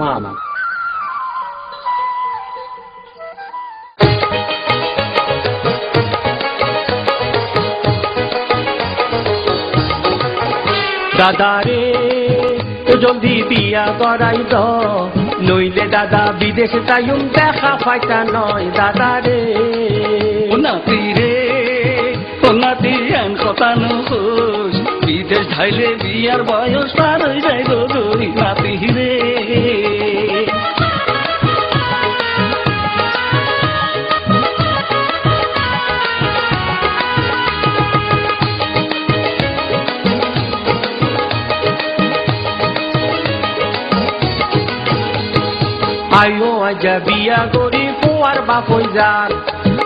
মামা দাদা রে জলদি বিয়া করাই দ। নইলে দাদা বিদেশে তাইম দেখা পাইতা নয় দাদা রে। নাতি রে নাতি আন কথা নুস বিদেশ ঢাইলে বিয়ার বয়স পার হয়ে যায় গো নাতি রে। আইও আজা বিয়া করি পোয়ার বাপই যার।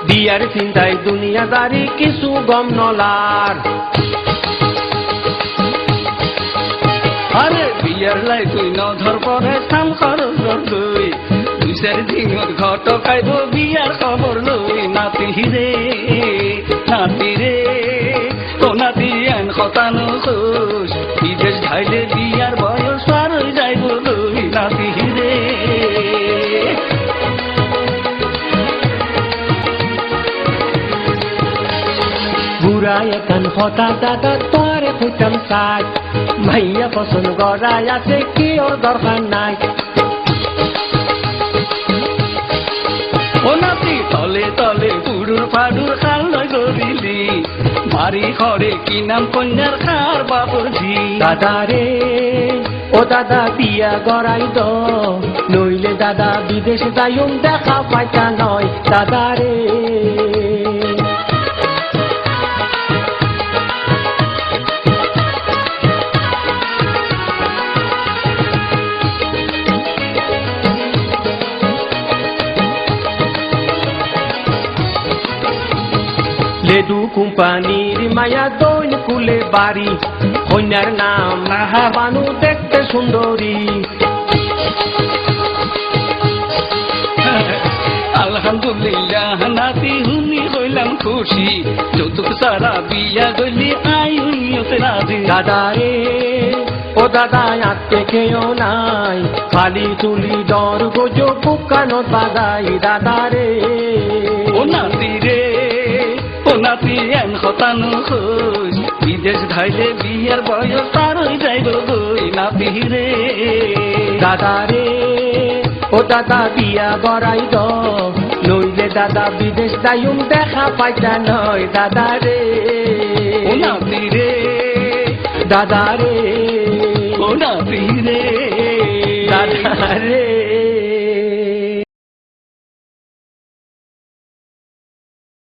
বিয়ার চিন্তায় দুনিয়াদারি কিছু গম নলার। আরে, বিয়ার লাই তুই নধর পরে কাম খরচ তুই দুই। চার দিনত ঘট খাইব বিয়ার খবর লই। নাতি রে নাতি রে, ও নাতি আন কথা নুস সাজ মাইয়া পছন্দ করাই আছে কি ওর দরকার নাই। ও নাতি তলে তলে পুরুর ফাডুর খাল গরিলি বাড়ি ঘরে কি নাম কন্যার খার বাবুর ঝি দাদা রে ও দাদা বিয়া গড়াই দ। নইলে দাদা বিদেশ যাইম দেখা পাইতা নয়। দাদা রে লেদু কোম্পানির মায়া দৈন কুলে বাড়ি। কন্যার নাম নাহা দেখতে সুন্দরী। আলহামদুলিল্লাহ নাতি হুনি হইলাম খুশি। যৌতুক সারা বিয়া গলি আই হইতে রাজি। দাদা রে ও দাদা আত্মে কেউ নাই। খালি চুলি ডর গোজো পুকানো বাদাই দাদা রে ও নাতি রে নাতি এন হতানো খুশ বিদেশ ধাইলে বিয়ার বয়স হয়ে যাইব গই। নাতি রে। দাদা রে, ও দাদা বিয়া গড়াই দ। নইলে দাদা বিদেশ যাইম, দেখা পাইতা নয়। দাদা রে, ও নাতি রে, দাদা রে, ও নাতি রে।